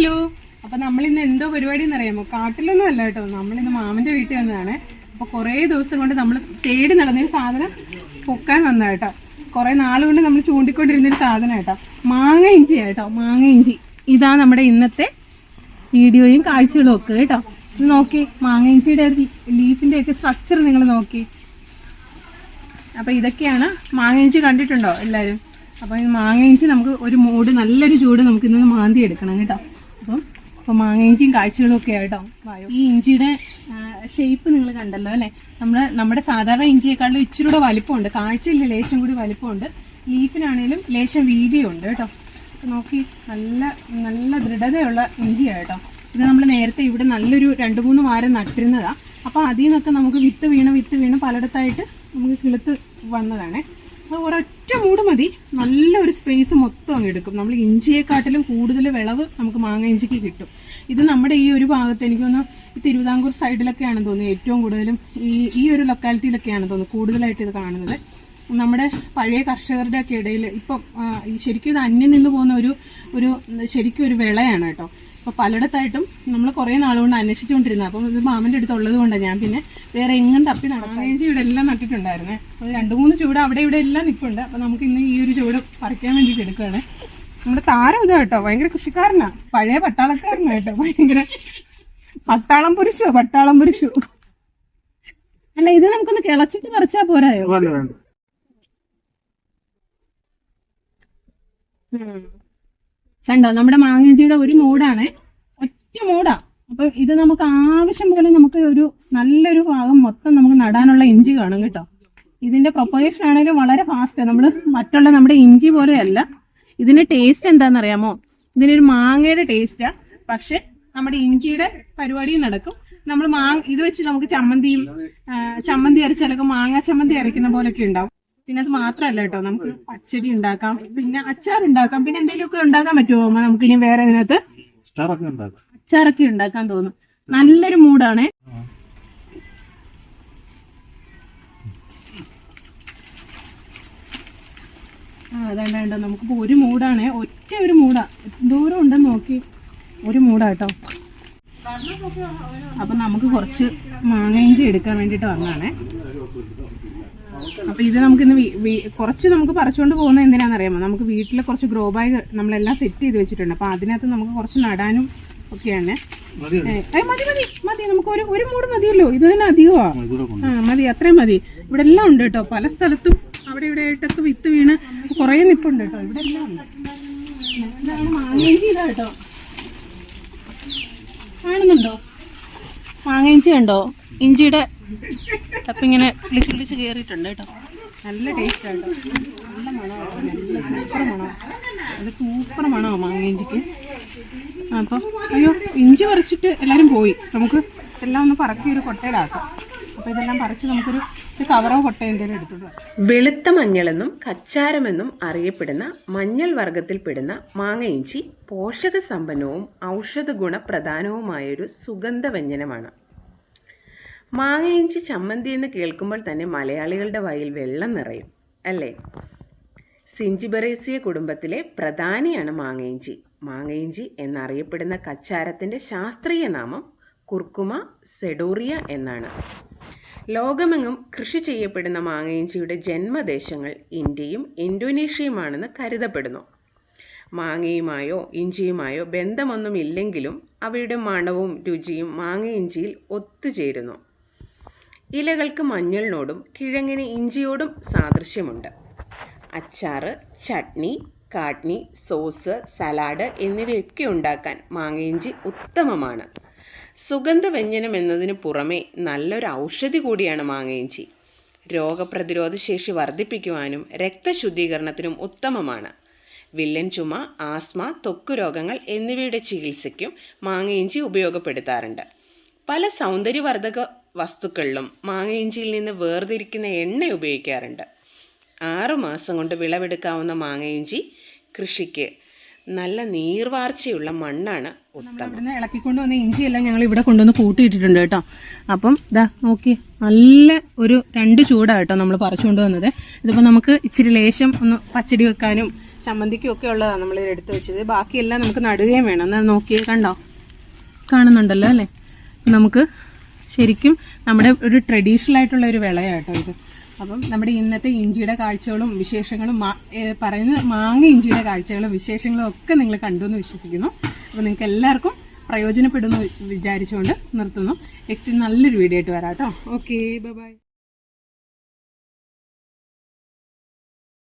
Hello അപ്പൊ നമ്മൾ ഇന്ന് എന്തോ പരിപാടി എന്നറിയാമോ കാട്ടിലൊന്നും അല്ല കേട്ടോ. നമ്മൾ ഇന്ന് മാമന്റെ വീട്ടിൽ വന്നതാണ്. അപ്പൊ കുറേ ദിവസം കൊണ്ട് നമ്മൾ തേടി നടന്നൊരു സാധനം പൊക്കാൻ വന്ന കേട്ടോ. കുറെ നാളുകൊണ്ട് നമ്മൾ ചൂണ്ടിക്കൊണ്ടിരുന്നൊരു സാധനം കേട്ടോ. മാങ്ങ ഇഞ്ചി കേട്ടോ. മാങ്ങ ഇഞ്ചി. ഇതാ നമ്മുടെ ഇന്നത്തെ വീഡിയോയും കാഴ്ചകളും ഒക്കെ കേട്ടോ. ഇത് നോക്കി. മാങ്ങ ഇഞ്ചിയുടെ ലീഫിന്റെ ഒക്കെ സ്ട്രക്ചർ നിങ്ങൾ നോക്കി. അപ്പൊ ഇതൊക്കെയാണ് മാങ്ങ ഇഞ്ചി കണ്ടിട്ടുണ്ടോ എല്ലാരും? അപ്പൊ മാങ്ങ ഇഞ്ചി നമുക്ക് ഒരു മൂട് നല്ലൊരു ചൂട് നമുക്ക് ഇന്ന് മാന്തി എടുക്കണം കേട്ടോ. അപ്പം അപ്പൊ മാങ്ങ ഇഞ്ചിയും കാഴ്ചകളും ഒക്കെ ആയിട്ടോ വായോ. ഈ ഇഞ്ചിയുടെ ഷേപ്പ് നിങ്ങൾ കണ്ടല്ലോ അല്ലെ? നമ്മൾ നമ്മുടെ സാധാരണ ഇഞ്ചിയെക്കാളും ഇച്ചിരി കൂടെ വലിപ്പമുണ്ട്. കാഴ്ചയില്ല ലേശം കൂടി വലിപ്പമുണ്ട്. ലീഫിനാണേലും ലേശം വീതിയുണ്ട് കേട്ടോ. നോക്കി നല്ല നല്ല ദൃഢതയുള്ള ഇഞ്ചിയാട്ടോ ഇത് നമ്മൾ നേരത്തെ ഇവിടെ നല്ലൊരു രണ്ട് മൂന്ന് വാരം നട്ടിരുന്നതാണ് അപ്പൊ അതിൽ നിന്നൊക്കെ നമുക്ക് വിത്ത് വീണ് വിത്ത് വീണ് പലയിടത്തായിട്ട് നമുക്ക് കിളുത്ത് വന്നതാണേ. അപ്പോൾ ഒരൊറ്റ മൂട് മതി. നല്ലൊരു സ്പേസ് മൊത്തം അങ്ങ് എടുക്കും. നമ്മൾ ഇഞ്ചിയെക്കാട്ടിലും കൂടുതൽ വിളവ് നമുക്ക് മാങ്ങ ഇഞ്ചിക്ക് കിട്ടും. ഇത് നമ്മുടെ ഈ ഒരു ഭാഗത്ത് തോന്നുന്നു തിരുവിതാംകൂർ സൈഡിലൊക്കെയാണെന്ന് തോന്നുന്നു ഏറ്റവും കൂടുതലും ഈ ഈ ഒരു ലൊക്കാലിറ്റിയിലൊക്കെയാണ് തോന്നുന്നു കൂടുതലായിട്ട് ഇത് കാണുന്നത്. നമ്മുടെ പഴയ കർഷകരുടെ ഒക്കെ ഇടയിൽ ഇപ്പം ശരിക്കും ഇത് അന്യം നിന്ന് പോകുന്ന ഒരു ഒരു ശരിക്കും ഒരു വിളയാണ് കേട്ടോ. അപ്പോൾ പലയിടത്തായിട്ടും നമ്മൾ കുറേ നാളുകൊണ്ട് അന്വേഷിച്ചുകൊണ്ടിരുന്നത്. അപ്പം ഇത് മാമന്റെ അടുത്ത് ഉള്ളത് കൊണ്ടാണ് ഞാൻ പിന്നെ വേറെ എങ്ങും തപ്പി നടക്കാനേജി ഇവിടെ എല്ലാം നട്ടിട്ടുണ്ടായിരുന്നേ. അപ്പോൾ രണ്ട് മൂന്ന് ചൂട് അവിടെ ഇവിടെ എല്ലാം നിൽപ്പുണ്ട് അപ്പോൾ നമുക്ക് ഇന്ന് ഈ ഒരു ചൂട് പറിക്കാൻ വേണ്ടിയിട്ട് എടുക്കുകയാണ്. നമ്മുടെ താരം ഇതാ കേട്ടോ. ഭയങ്കര കൃഷിക്കാരനാ. പഴയ പട്ടാളക്കാരനാ കേട്ടോ. ഭയങ്കര പട്ടാളം പുരുഷോ? പട്ടാളം പുരുഷോ? അല്ല ഇത് നമുക്കൊന്ന് കിളച്ചിട്ട് പറിച്ചാ പോരായോ? കണ്ടോ? നമ്മുടെ മാങ്ങഞ്ചിയുടെ ഒരു മൂടാണ് ഒറ്റ മൂടാ അപ്പൊ ഇത് നമുക്ക് ആവശ്യം പോലെ നമുക്ക് ഒരു നല്ലൊരു ഭാഗം മൊത്തം നമുക്ക് നടാനുള്ള ഇഞ്ചി കാണും കേട്ടോ. ഇതിന്റെ പ്രൊപ്പഗേഷൻ ആണെങ്കിലും വളരെ ഫാസ്റ്റ് നമ്മൾ മറ്റുള്ള നമ്മുടെ ഇഞ്ചി പോലെയല്ല. ഇതിന്റെ ടേസ്റ്റ് എന്താണെന്നറിയാമോ? ഇതിനൊരു മാങ്ങയുടെ ടേസ്റ്റാ പക്ഷെ നമ്മുടെ ഇഞ്ചിയുടെ പരിപാടിയും നടക്കും. നമ്മൾ മാങ്ങ ഇത് വെച്ച് നമുക്ക് ചമ്മന്തിയും ചമ്മന്തി അരച്ചാലൊക്കെ മാങ്ങ ചമ്മന്തി അരയ്ക്കുന്ന പോലൊക്കെ ഉണ്ടാവും. പിന്നെ അത് മാത്രമല്ല കേട്ടോ. നമുക്ക് പച്ചടി ഉണ്ടാക്കാം പിന്നെ അച്ചാർ ഉണ്ടാക്കാം പിന്നെ എന്തെങ്കിലുമൊക്കെ ഉണ്ടാക്കാൻ പറ്റുമോ അമ്മ? നമുക്ക് ഇനി വേറെ ഇതിനകത്ത് അച്ചാറൊക്കെ ഉണ്ടാക്കാൻ തോന്നും. നല്ലൊരു മൂഡാണ്. ആ അതേണ്ട വേണ്ട നമുക്കിപ്പോ ഒരു മൂടാണേ ഒറ്റ ഒരു മൂടാ ദൂരം ഉണ്ടെന്ന് നോക്കി. ഒരു മൂടാ കേട്ടോ. അപ്പൊ നമുക്ക് കുറച്ച് മാങ്ങയിഞ്ചി എടുക്കാൻ വേണ്ടിട്ട് വന്നാണ് അപ്പൊ ഇത് നമുക്ക് ഇന്ന് വീ- വീ- കുറച്ച് നമുക്ക് പറിച്ചുകൊണ്ട് പോകുന്നത് എന്തിനാണെന്നറിയാമോ? നമുക്ക് വീട്ടിൽ കുറച്ച് ഗ്രോ ബാഗ് നമ്മളെല്ലാം സെറ്റ് ചെയ്ത് വെച്ചിട്ടുണ്ട്. അപ്പൊ അതിനകത്ത് നമുക്ക് കുറച്ച് നടാനും ഒക്കെയാണ്. മതി മതി മതി. നമുക്ക് ഒരു ഒരു മൂട് മതിയല്ലോ. ഇത് തന്നെ അധികമാ. ആ മതി. അത്രയും മതി. ഇവിടെ എല്ലാം ഉണ്ട് കേട്ടോ. പല സ്ഥലത്തും അവിടെ ഇവിടെ ആയിട്ടൊക്കെ വിത്ത് വീണ് കുറേ നിപ്പുണ്ട് കേട്ടോ. ഇവിടെ എല്ലാം ഉണ്ട്. മാങ്ങയിഞ്ചി ഇതാ കേട്ടോ. കാണുന്നുണ്ടോ മാങ്ങ ഇഞ്ചി ഉണ്ടോ ഇഞ്ചിയുടെ അപ്പൊ ഇങ്ങനെ വിളിച്ച് വിളിച്ച് കയറിയിട്ടുണ്ട് കേട്ടോ. നല്ല ടേസ്റ്റ് ആട്ടോ നല്ല മണമാണ് നല്ല സൂപ്പർ മണമാണ് മണമാണ് മാങ്ങയിഞ്ചിക്ക് അപ്പം അയ്യോ ഇഞ്ചി പറിച്ചിട്ട് എല്ലാവരും പോയി. നമുക്ക് എല്ലാം ഒന്ന് പറക്കി ഒരു കൊട്ടയിലാക്കാം. അപ്പോൾ ഇതെല്ലാം പറിച്ച് നമുക്കൊരു കവറോ കൊട്ടയോ എന്തെങ്കിലും വെളുത്ത മഞ്ഞളെന്നും കച്ചാരമെന്നും അറിയപ്പെടുന്ന മഞ്ഞൾ വർഗത്തിൽപ്പെടുന്ന മാങ്ങ ഇഞ്ചി പോഷക സമ്പന്നവും ഔഷധ ഗുണപ്രധാനവുമായൊരു സുഗന്ധ വ്യഞ്ജനമാണ്. മാങ്ങ ഇഞ്ചി ചമ്മന്തി എന്ന് കേൾക്കുമ്പോൾ തന്നെ മലയാളികളുടെ വായിൽ വെള്ളം നിറയും അല്ലേ? സിഞ്ചിബറേസിയ കുടുംബത്തിലെ പ്രധാനിയാണ് മാങ്ങയിഞ്ചി മാങ്ങയിഞ്ചി എന്നറിയപ്പെടുന്ന കച്ചാരത്തിന്റെ ശാസ്ത്രീയ നാമം കുർക്കുമ സെഡോറിയ എന്നാണ്. ലോകമെങ്ങും കൃഷി ചെയ്യപ്പെടുന്ന മാങ്ങയിഞ്ചിയുടെ ജന്മദേശങ്ങൾ ഇന്ത്യയും ഇന്തോനേഷ്യയുമാണെന്ന് കരുതപ്പെടുന്നു. മാങ്ങയുമായോ ഇഞ്ചിയുമായോ ബന്ധമൊന്നും ഇല്ലെങ്കിലും അവയുടെ മണവും രുചിയും മാങ്ങയിഞ്ചിയിൽ ഒത്തുചേരുന്നു. ഇലകൾക്ക് മഞ്ഞളിനോടും കിഴങ്ങിന് ഇഞ്ചിയോടും സാദൃശ്യമുണ്ട്. അച്ചാറ് ചട്നി കാട്നി സോസ് സലാഡ് എന്നിവയൊക്കെ ഉണ്ടാക്കാൻ മാങ്ങയിഞ്ചി ഉത്തമമാണ്. സുഗന്ധ വ്യഞ്ജനം എന്നതിന് പുറമെ നല്ലൊരു ഔഷധി കൂടിയാണ് മാങ്ങയിഞ്ചി രോഗപ്രതിരോധ ശേഷി വർദ്ധിപ്പിക്കുവാനും രക്തശുദ്ധീകരണത്തിനും ഉത്തമമാണ്. വില്ലൻ ചുമ ആസ്മ ത്വക്ക് രോഗങ്ങൾ എന്നിവയുടെ ചികിത്സയ്ക്കും മാങ്ങയിഞ്ചി ഉപയോഗപ്പെടുത്താറുണ്ട്. പല സൗന്ദര്യവർദ്ധക വസ്തുക്കളിലും മാങ്ങയിഞ്ചിയിൽ നിന്ന് വേർതിരിക്കുന്ന എണ്ണ ഉപയോഗിക്കാറുണ്ട്. ആറുമാസം കൊണ്ട് വിളവെടുക്കാവുന്ന മാങ്ങയിഞ്ചി കൃഷിക്ക് നല്ല നീർവാർച്ചയുള്ള മണ്ണാണ് ഉത്തമം. ഇളക്കിക്കൊണ്ട് വന്ന ഇഞ്ചിയെല്ലാം ഞങ്ങൾ ഇവിടെ കൊണ്ടുവന്ന് കൂട്ടിയിട്ടിട്ടുണ്ട് കേട്ടോ. അപ്പം ഇതാ നോക്കി നല്ല ഒരു രണ്ട് ചൂടാ കേട്ടോ നമ്മൾ പറിച്ചുകൊണ്ട് വന്നത് ഇതിപ്പോൾ നമുക്ക് ഇച്ചിരി ലേശം ഒന്ന് പച്ചടി വെക്കാനും ചമ്മന്തിക്കും ഒക്കെ ഉള്ളതാണ് നമ്മൾ എടുത്ത് വെച്ചത്. ബാക്കിയെല്ലാം നമുക്ക് നടുകയും വേണം. എന്നാൽ നോക്കി കണ്ടോ? കാണുന്നുണ്ടല്ലോ അല്ലേ? നമുക്ക് ശരിക്കും നമ്മുടെ ഒരു ട്രഡീഷണൽ ആയിട്ടുള്ള ഒരു വിളയാട്ടോ ഇത്. അപ്പം നമ്മുടെ ഇന്നത്തെ ഇഞ്ചിയുടെ കാഴ്ചകളും വിശേഷങ്ങളും പറയുന്ന മാങ്ങ ഇഞ്ചിയുടെ കാഴ്ചകളും വിശേഷങ്ങളും ഒക്കെ നിങ്ങൾ കണ്ടു എന്ന് വിശ്വസിക്കുന്നു. അപ്പോൾ നിങ്ങൾക്ക് എല്ലാവർക്കും പ്രയോജനപ്പെടുന്നു വിചാരിച്ചുകൊണ്ട് നിർത്തുന്നു. നെക്സ്റ്റ് നല്ലൊരു വീഡിയോ ആയിട്ട് വരാം കേട്ടോ. Okay bye